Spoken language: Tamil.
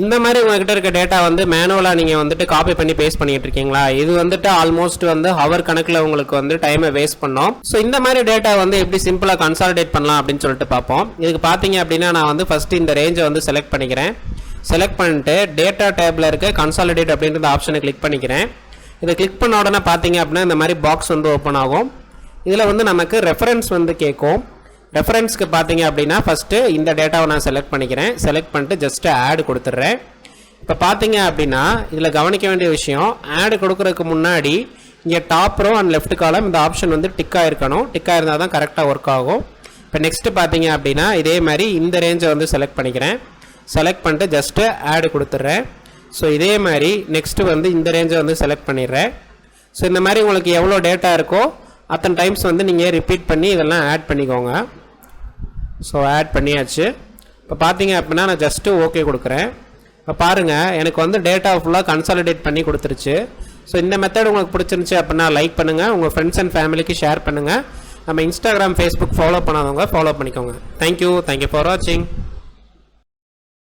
இந்த மாதிரி உங்ககிட்ட இருக்க டேட்டா வந்து மேனுவலாக நீங்கள் வந்துட்டு காப்பி பண்ணி பேஸ்ட் பண்ணிட்டு இருக்கீங்களா? இது வந்துட்டு ஆல்மோஸ்ட் வந்து ஹவர் கணக்கில் உங்களுக்கு வந்து டைமை வேஸ்ட் பண்ணோம். ஸோ இந்த மாதிரி டேட்டா வந்து எப்படி சிம்பிளாக கன்சாலிடேட் பண்ணலாம் அப்படின்னு சொல்லிட்டு பார்ப்போம். இதுக்கு பார்த்தீங்க அப்படின்னா நான் வந்து ஃபஸ்ட்டு இந்த ரேஞ்சை வந்து செலக்ட் பண்ணிக்கிறேன். செலக்ட் பண்ணிட்டு டேட்டா டேப்பில் இருக்க கன்சாலிடேட் அப்படின்ற ஆப்ஷனை கிளிக் பண்ணிக்கிறேன். இதை கிளிக் பண்ண உடனே பார்த்தீங்க அப்படின்னா இந்த மாதிரி பாக்ஸ் வந்து ஓப்பன் ஆகும். இதில் வந்து நமக்கு ரெஃபரன்ஸ் வந்து கேட்கும். ரெஃபரன்ஸ்க்கு பார்த்தீங்க அப்படின்னா ஃபஸ்ட்டு இந்த டேட்டாவை நான் செலக்ட் பண்ணிக்கிறேன். செலக்ட் பண்ணிட்டு ஜஸ்ட்டு ஆடு கொடுத்துட்றேன். இப்போ பார்த்தீங்க அப்படின்னா இதில் கவனிக்க வேண்டிய விஷயம் ஆடு கொடுக்குறதுக்கு முன்னாடி இங்கே டாப் ரோ அண்ட் லெஃப்ட் காலம் இந்த ஆப்ஷன் வந்து டிக்காக இருக்கணும் டிக்காக இருந்தால் தான் கரெக்டாக ஒர்க் ஆகும். இப்போ நெக்ஸ்ட்டு பார்த்தீங்க அப்படின்னா இதே மாதிரி இந்த ரேஞ்சை வந்து செலக்ட் பண்ணிக்கிறேன். செலக்ட் பண்ணிட்டு ஜஸ்ட்டு ஆடு கொடுத்துட்றேன். ஸோ இதே மாதிரி நெக்ஸ்ட்டு வந்து இந்த ரேஞ்சை வந்து செலக்ட் பண்ணிடுறேன். ஸோ இந்த மாதிரி உங்களுக்கு எவ்வளோ டேட்டா இருக்கோ அத்தனை டைம்ஸ் வந்து நீங்கள் ரிப்பீட் பண்ணி இதெல்லாம் ஆட் பண்ணிக்கோங்க. ஸோ ஆட் பண்ணியாச்சு. இப்போ பார்த்தீங்க அப்படின்னா நான் ஜஸ்ட்டு ஓகே கொடுக்குறேன். இப்போ பாருங்கள் எனக்கு வந்து டேட்டா ஃபுல்லாக கன்சாலிடேட் பண்ணி கொடுத்துருச்சு. ஸோ இந்த மெத்தட் உங்களுக்கு பிடிச்சிருந்துச்சி அப்படின்னா லைக் பண்ணுங்கள் உங்கள் ஃப்ரெண்ட்ஸ் அண்ட் ஃபேமிலிக்கு ஷேர் பண்ணுங்கள் நம்ம இன்ஸ்டாகிராம் ஃபேஸ்புக் ஃபாலோ பண்ணாதவங்க ஃபாலோ பண்ணிக்கோங்க. Thank you thank you for வாட்சிங்